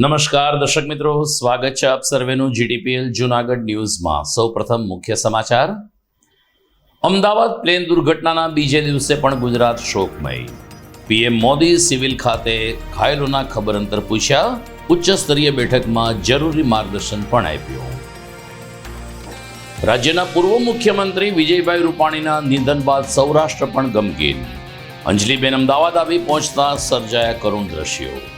નમસ્કાર દર્શક મિત્રો, સ્વાગત છે આપ સર્વેનું જીટીપીએલ જુનાગઢ ન્યૂઝમાં. સૌપ્રથમ મુખ્ય સમાચાર. અમદાવાદ પ્લેન દુર્ઘટનાના બીજે દિવસે પણ ગુજરાત શોકમય. પીએમ મોદી સિવિલ ખાતે ઘાયલોના ખબર અંતર પૂછ્યા. ઉચ્ચ સ્તરીય બેઠકમાં જરૂરી માર્ગદર્શન પણ આપ્યું. રાજ્યના પૂર્વ મુખ્યમંત્રી વિજયભાઈ રૂપાણીના નિધન બાદ સૌરાષ્ટ્ર પણ ગમગીન. અંજલિબેન અમદાવાદ આવી પહોંચતા સર્જાયા કરુણ દ્રશ્યો.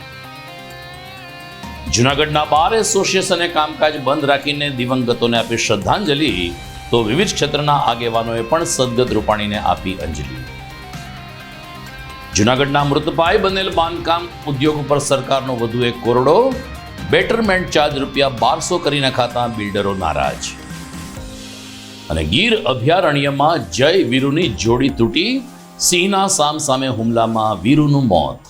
જુનાગઢના બાર એસોસિએશને કામકાજ બંધ રાખીને દિવંગતોને આપી શ્રદ્ધાંજલિ, તો વિવિધ ક્ષેત્રના આગેવાનોએ પણ સદગત રૂપાણીને આપી અંજલિ. જૂનાગઢના મૃતપાય બનેલ બાંધકામ ઉદ્યોગ ઉપર સરકારનો વધુ એક કરોડો, બેટરમેન્ટ ચાર્જ રૂપિયા બારસો કરી નખાતા બિલ્ડરો નારાજ. અને ગીર અભયારણ્યમાં જય વીરુની જોડી તૂટી, સિંહના સામ સામે હુમલામાં વીરુનું મોત.